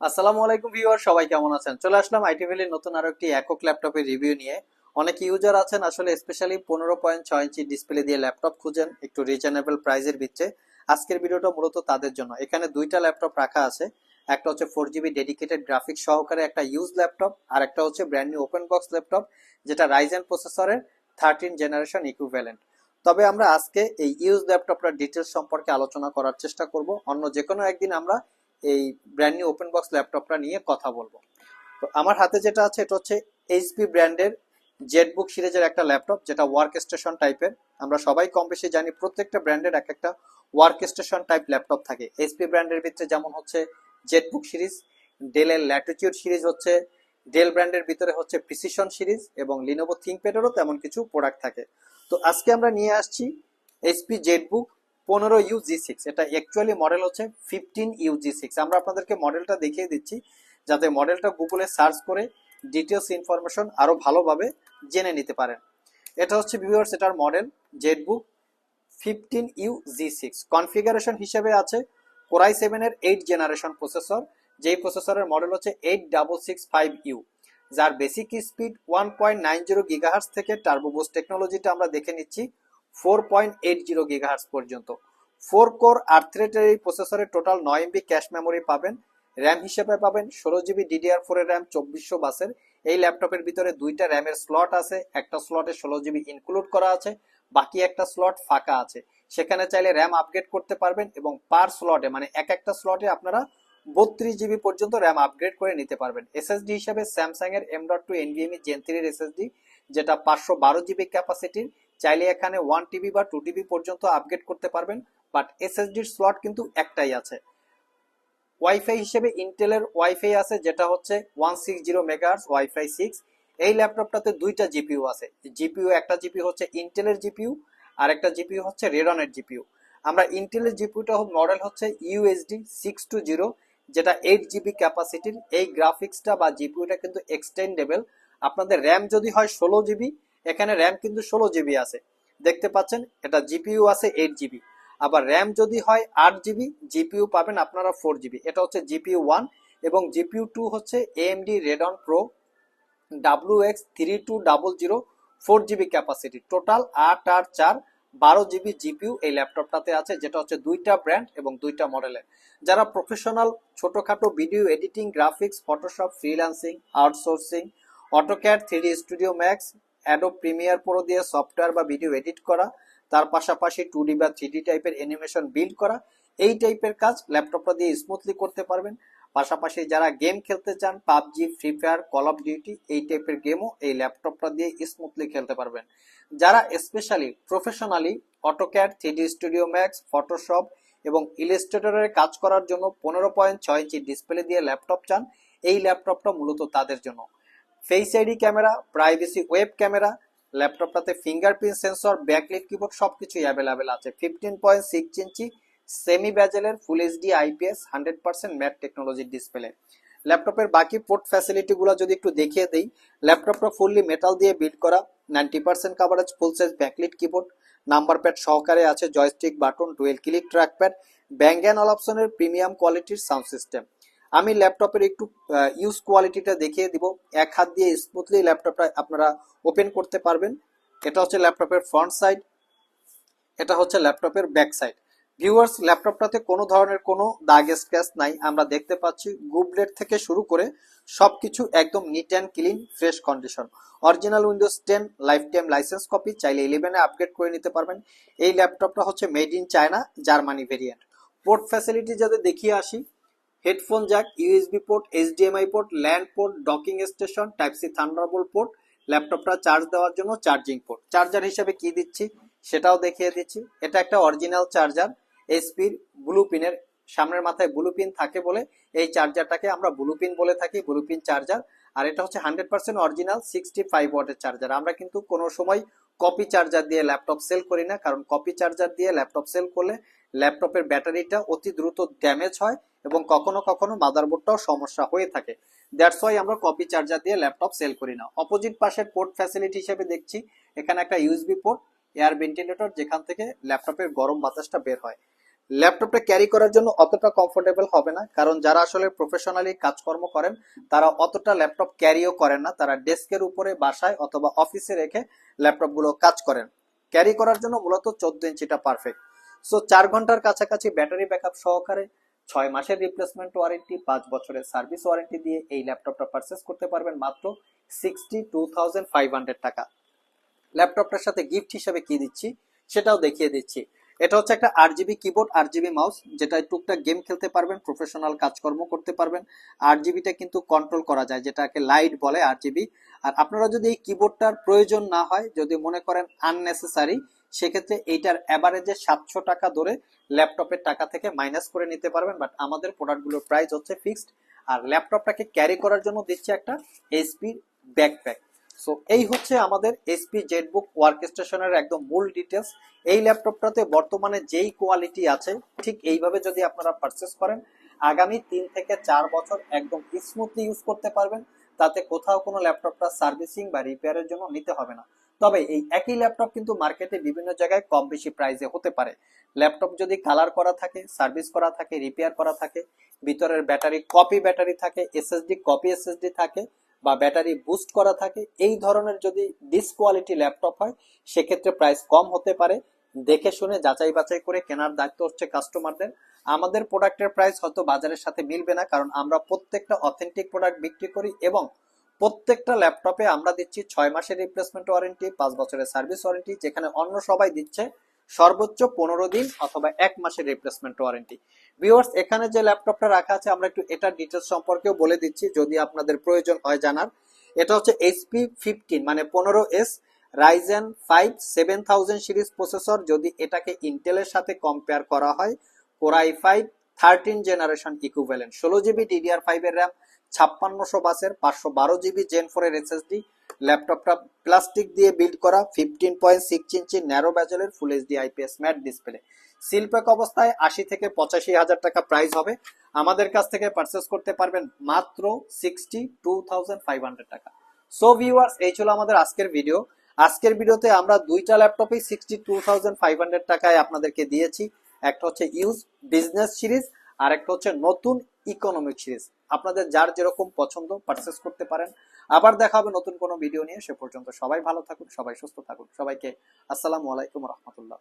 আসসালামু আলাইকুম ভিউয়ার সবাই কেমন আছেন? চলে আসলাম আইটি ভ্যালির নতুন আরও একটি একক ল্যাপটপের রিভিউ নিয়ে। অনেক ইউজার আছেন, আসলে স্পেশালি পনেরো পয়েন্ট ছয় ইঞ্চি ডিসপ্লে দিয়ে ল্যাপটপ খুঁজেন, একটু রিজনেবল প্রাইসের ভিত্তিতে। আজকের ভিডিওটা মূলত তাদের জন্য। এখানে দুইটা ল্যাপটপ রাখা আছে, একটা হচ্ছে ফোর জিবি ডেডিকেটেড গ্রাফিক্স সহকারে একটা ইউজ ল্যাপটপ, আর একটা হচ্ছে brand new open box laptop, যেটা রাইজেন প্রসেসরের থার্টিন জেনারেশন ইকুইভ্যালেন্ট তবে আমরা আজকে এই ইউজ ল্যাপটপটার ডিটেলস সম্পর্কে আলোচনা করার চেষ্টা করব। অন্য যে কোনো একদিন আমরা এই ব্র্যান্ড নিউ ওপেন বক্স ল্যাপটপটা নিয়ে কথা বলব। তো আমার হাতে যেটা আছে, এটা হচ্ছে এইচপি ব্র্যান্ডের জেটবুক সিরিজের একটা ল্যাপটপ যেটা ওয়ার্ক স্টেশন টাইপের আমরা সবাই কম বেশি জানি, প্রত্যেকটা ব্র্যান্ডের এক একটা ওয়ার্ক স্টেশন টাইপ ল্যাপটপ থাকে এইচপি ব্র্যান্ডের ভিতরে যেমন হচ্ছে জেটবুক সিরিজ ডেলের ল্যাটিটিউড সিরিজ হচ্ছে ডেল ব্র্যান্ডের ভিতরে হচ্ছে প্রিসিশন সিরিজ এবং লিনোভো থিঙ্কপ্যাডেরও তেমন কিছু প্রোডাক্ট থাকে। তো আজকে আমরা নিয়ে আসছি এইচপি জেটবুক পনেরো ইউ জি সিক্স এটা অ্যাকচুয়ালি মডেল হচ্ছে ফিফটিন ইউ জি সিক্স আমরা আপনাদেরকে মডেলটা দেখিয়ে দিচ্ছি, যাতে মডেলটা গুগলে সার্চ করে ডিটেলস ইনফরমেশন আরও ভালোভাবে জেনে নিতে পারেন। এটা হচ্ছে ভিউয়ার্স এটার model ZBook fifteen U G six configuration হিসেবে আছে কোরাই সেভেনের এইট জেনারেশন প্রসেসর যেই প্রসেসরের মডেল হচ্ছে eight double six five U যার basic speed one point nine zero gigahertz থেকে টার্বোবোস টেকনোলজিটা আমরা দেখে নিচ্ছি। Four point eight zero gigahertz পর্যন্ত। ফোর কোর আর থ্রেডের এই প্রসেসরে টোটাল নয় এমবি ক্যাশ মেমোরি পাবেন। র্যাম হিসেবে পাবেন, ষোলো জিবি ডিডিআর ফোর এর র্যাম চব্বিশশো বাসের। এই ল্যাপটপের ভিতরে দুইটা র্যামের স্লট আছে, একটা স্লটে ষোলো জিবি ইনক্লুড করা আছে, বাকি একটা স্লট ফাঁকা আছে। সেখানে চাইলে র্যাম আপগ্রেড করতে পারবেন এবং পার স্লটে মানে এক একটা স্লটে আপনারা বত্রিশ জিবি পর্যন্ত র্যাম আপগ্রেড করে নিতে পারবেন। এসএসডি হিসাবে স্যামসাং এর M dot two NVMe Gen থ্রির এসএসডি যেটা পাঁচশো বারো জিবি ক্যাপাসিটির চাইলে এখানে ওয়ান টিবি বা টু টিবি পর্যন্ত আপগ্রেড করতে পারবেন বাট এসএসডির স্লট কিন্তু একটাই আছে। ওয়াইফাই হিসেবে ইন্টেলের ওয়াইফাই আছে, যেটা হচ্ছে one six zero megahertz WiFi six এই ল্যাপটপটাতে দুইটা জিপিইউ আছে। জিপিইউ একটা জিপিইউ হচ্ছে ইন্টেলের জিপিউ আর একটা জিপিইউ হচ্ছে রেডনের জিপিউ আমরা ইন্টেলের জিপিইউটা মডেল হচ্ছে ইউএসডি সিক্স টু জিরো যেটা এইট জিবি ক্যাপাসিটির এই গ্রাফিক্সটা বা জিপিউটা কিন্তু এক্সটেন্ডেবল আপনাদের র্যাম যদি হয় ষোলো জিবি এখানে র্যাম কিন্তু ষোলো জিবি আছে। দেখতে পাচ্ছেন, এটা জিপিইউ আছে এইট জিবি আবার র্যাম যদি হয় আট জিবি জিপিইউ পাবেন আপনারা ফোর জিবি এটা হচ্ছে জিপিইউ ওয়ান এবং জিপিইউ টু হচ্ছে AMD Radeon Pro W X three two double zero four GB capacity total আট আট, চার, বারো জিবি জিপিইউ এই ল্যাপটপটাতে আছে, যেটা হচ্ছে দুইটা ব্র্যান্ড এবং দুইটা মডেলের যারা প্রফেশনাল ছোটোখাটো video editing graphics Photoshop freelancing outsourcing AutoCAD three studio max Adobe Premiere Pro দিয়ে সফটওয়্যার বা ভিডিও এডিট করা, তার পাশাপাশি টু ডি বা থ্রি টাইপের অ্যানিমেশন বিল্ড করা, এই টাইপের কাজ ল্যাপটপটা দিয়ে স্মুথলি করতে পারবেন। পাশাপাশি যারা গেম খেলতে চান, PUBG free fire call of duty এই টাইপের গেমও এই ল্যাপটপটা দিয়ে স্মুথলি খেলতে পারবেন। যারা specially professionally AutoCAD three studio max Photoshop এবং ইলাস্ট্রেটরের কাজ করার জন্য পনেরো পয়েন্ট ছয় ইঞ্চি ডিসপ্লে দিয়ে ল্যাপটপ চান, এই ল্যাপটপটা মূলত তাদের জন্য। Face ID camera privacy web camera ল্যাপটপটাতে fingerprint sensor backlit keyboard সবকিছুই অ্যাভেলেবেল আছে। Fifteen point six inch semi ব্যাজেলের full HD IPS hundred percent matte টেকনোলজির ডিসপ্লে ল্যাপটপের বাকি পোর্ট ফ্যাসিলিটিগুলো যদি একটু দেখিয়ে দিই ল্যাপটপটা ফুললি মেটাল দিয়ে বিল্ড করা ninety percent coverage full size backlit keyboard number pad সহকারে আছে joystick button dual click trackpad Bang and অপশনের প্রিমিয়াম কোয়ালিটির সাউন্ড সিস্টেম আমি ল্যাপটপের একটু ইউজ কোয়ালিটিটা দেখিয়ে দিব। এক হাত দিয়ে স্মুথলি ল্যাপটপটা আপনারা ওপেন করতে পারবেন। এটা হচ্ছে ল্যাপটপের ফ্রন্ট সাইড এটা হচ্ছে ল্যাপটপের ব্যাক সাইড ভিউয়ার্স ল্যাপটপটাতে কোনো ধরনের কোনো দাগ স্ক্র্যাচ নাই, আমরা দেখতে পাচ্ছি গুবলেট থেকে শুরু করে সব কিছু একদম neat and clean fresh condition original Windows ten lifetime licence copy চাইলে ইলেভেনে আপগ্রেড করে নিতে পারবেন। এই ল্যাপটপটা হচ্ছে made in China Germany variant port facility যাতে দেখিয়ে আসি headphone jack USB port HDMI port LAN port docking station type C Thunderbolt port ল্যাপটপটা চার্জ দেওয়ার জন্য চার্জিং পোর্ট চার্জার হিসেবে কি দিচ্ছি? সেটাও দেখিয়ে দিচ্ছি। এটা একটা অরিজিনাল চার্জার এসপির ব্লু পিনের সামনের মাথায় ব্লু পিন থাকে বলে এই চার্জারটাকে আমরা ব্লু পিন বলে থাকি ব্লু পিন চার্জার আর এটা হচ্ছে hundred percent original sixty five ওয়াটের চার্জার আমরা কিন্তু কোনো সময় কপি চার্জার দিয়ে ল্যাপটপ সেল করি না, কারণ কপি চার্জার দিয়ে ল্যাপটপ সেল করলে ল্যাপটপের ব্যাটারিটা অতি দ্রুত ড্যামেজ হয় এবং কখনো কখনো মাদারবোর্ডটাও সমস্যা হয়ে থাকে। দ্যাটস ওয়াই আমরা কপি চার্জার দিয়ে ল্যাপটপ সেল করি না। অপোজিট পাশের পোর্ট ফ্যাসিলিটি হিসেবে দেখছি, এখানে একটা ইউএসবি পোর্ট এয়ার ভেন্টিলেটর যেখান থেকে ল্যাপটপের গরম বাতাসটা বের হয়। ল্যাপটপটা ক্যারি করার জন্য অতটা কমফোর্টেবল হবে না, কারণ যারা আসলে প্রফেশনালি কাজকর্ম করেন, তারা অতটা ল্যাপটপ ক্যারিও করেন না। তারা ডেস্কের উপরে বাসায় অথবা অফিসে রেখে ল্যাপটপগুলো কাজ করেন। ক্যারি করার জন্য মূলত চোদ্দ ইঞ্চিটা পারফেক্ট সো চার ঘণ্টার কাছাকাছি ব্যাটারি ব্যাকআপ সহকারে ছয় মাসের রিপ্লেসমেন্ট ওয়ারেন্টি পাঁচ বছরের সার্ভিস ওয়ারেন্টি দিয়ে এই ল্যাপটপটা পারচেস করতে পারবেন মাত্র sixty two thousand five hundred টাকা। ল্যাপটপটার সাথে গিফট হিসেবে কি দিচ্ছি, সেটাও দেখিয়ে দিচ্ছি। এটা হচ্ছে একটা আট জিবি কিবোর্ড আট জিবি মাউস যেটা টুকটাক গেম খেলতে পারবেন প্রফেশনাল কাজকর্ম করতে পারবেন। আট জিবিটা কিন্তু কন্ট্রোল করা যায়, যেটাকে লাইট বলে আট জিবি আর আপনারা যদি এই কিবোর্ডটার প্রয়োজন না হয়, যদি মনে করেন আননেসেসারি সেক্ষেত্রে এইটার অ্যাভারেজে সাতশো টাকা ধরে ল্যাপটপের টাকা থেকে মাইনাস করে নিতে পারবেন। বাট আমাদের প্রোডাক্টগুলোর প্রাইস হচ্ছে ফিক্সড আর ল্যাপটপটাকে ক্যারি করার জন্য দিচ্ছে একটা এইচপি ব্যাকপ্যাক সো এই হচ্ছে আমাদের এসপি জেটবুক ওয়ার্ক স্টেশনের একদম মূল ডিটেলস এই ল্যাপটপটাতে বর্তমানে যেই কোয়ালিটি আছে, ঠিক এইভাবে যদি আপনারা পারচেস করেন, আগামী তিন থেকে চার বছর একদম স্মুথলি ইউজ করতে পারবেন। তাতে কোথাও কোনো ল্যাপটপটা সার্ভিসিং বা রিপেয়ারের জন্য নিতে হবে না। তবে এই একই ল্যাপটপ কিন্তু মার্কেটে বিভিন্ন জায়গায় কম বেশি প্রাইসে হতে পারে। ল্যাপটপ যদি কালার করা থাকে সার্ভিস করা থাকে রিপেয়ার করা থাকে, ভিতরের ব্যাটারি কপি ব্যাটারি থাকে এসএসডি কপি এসএসডি থাকে বা ব্যাটারি বুস্ট করা থাকে, এই ধরনের যদি ডিসকোয়ালিটি ল্যাপটপ হয়, সেক্ষেত্রে প্রাইস কম হতে পারে। দেখে শুনে যাচাই বাছাই করে কেনার দায়িত্ব হচ্ছে কাস্টমারদের আমাদের প্রোডাক্টের প্রাইস হয়তো বাজারের সাথে মিলবে না, কারণ আমরা প্রত্যেকটা অথেন্টিক প্রোডাক্ট বিক্রি করি এবং প্রত্যেকটা ল্যাপটপে আমরা দিচ্ছি ছয় মাসের রিপ্লেসমেন্ট ওয়ারেন্টি পাঁচ বছরের সার্ভিস ওয়ারেন্টি যেখানে অন্য সবাই দিচ্ছে। সর্বোচ্চ পনেরো দিন অথবা এক মাসের রিপ্লেসমেন্ট ওয়ারেন্টি ভিউয়ার্স এখানে যে ল্যাপটপটা রাখা আছে, আমরা একটু এটার ডিটেলস সম্পর্কেও বলে দিচ্ছি, যদি আপনাদের প্রয়োজন হয় জানার। এটা হচ্ছে এইচপি ফিফটিন মানে পনেরো S Ryzen five seven thousand series processor যদি এটাকে ইন্টেলের সাথে কম্পেয়ার করা হয় core i five thirteen generation equivalent ষোলো জিবি ডিডিআর ফাইভের র্যাম ছাপ্পান্নশো বাসের পাঁচশো বারো জিবি জেন ফোর এর এসএসডি ল্যাপটপটা প্লাস্টিক দিয়ে বিল্ড করা fifteen point six inch narrow ব্যাজেলের full HD IPS matte display seal pack অবস্থায় আশি থেকে পঁচাশি হাজার টাকা প্রাইস হবে। আমাদের কাছ থেকে পারচেস করতে পারবেন মাত্র sixty two thousand five hundred টাকা। সো ভিউয়ার্স এই ছিল আমাদের আজকের ভিডিও আজকের ভিডিওতে আমরা দুইটা ল্যাপটপই sixty two thousand five hundred টাকায় আপনাদেরকে দিয়েছি। একটা হচ্ছে ইউজ বিজনেস সিরিজ আর একটা হচ্ছে নতুন ইকোনমিক সিরিজ আপনাদের যার যেরকম পছন্দ পারচেস করতে পারেন। আবার দেখা হবে নতুন কোনো ভিডিও নিয়ে। সে পর্যন্ত সবাই ভালো থাকুন, সবাই সুস্থ থাকুন। সবাইকে আসসালামু আলাইকুম রহমতুল্লাহ।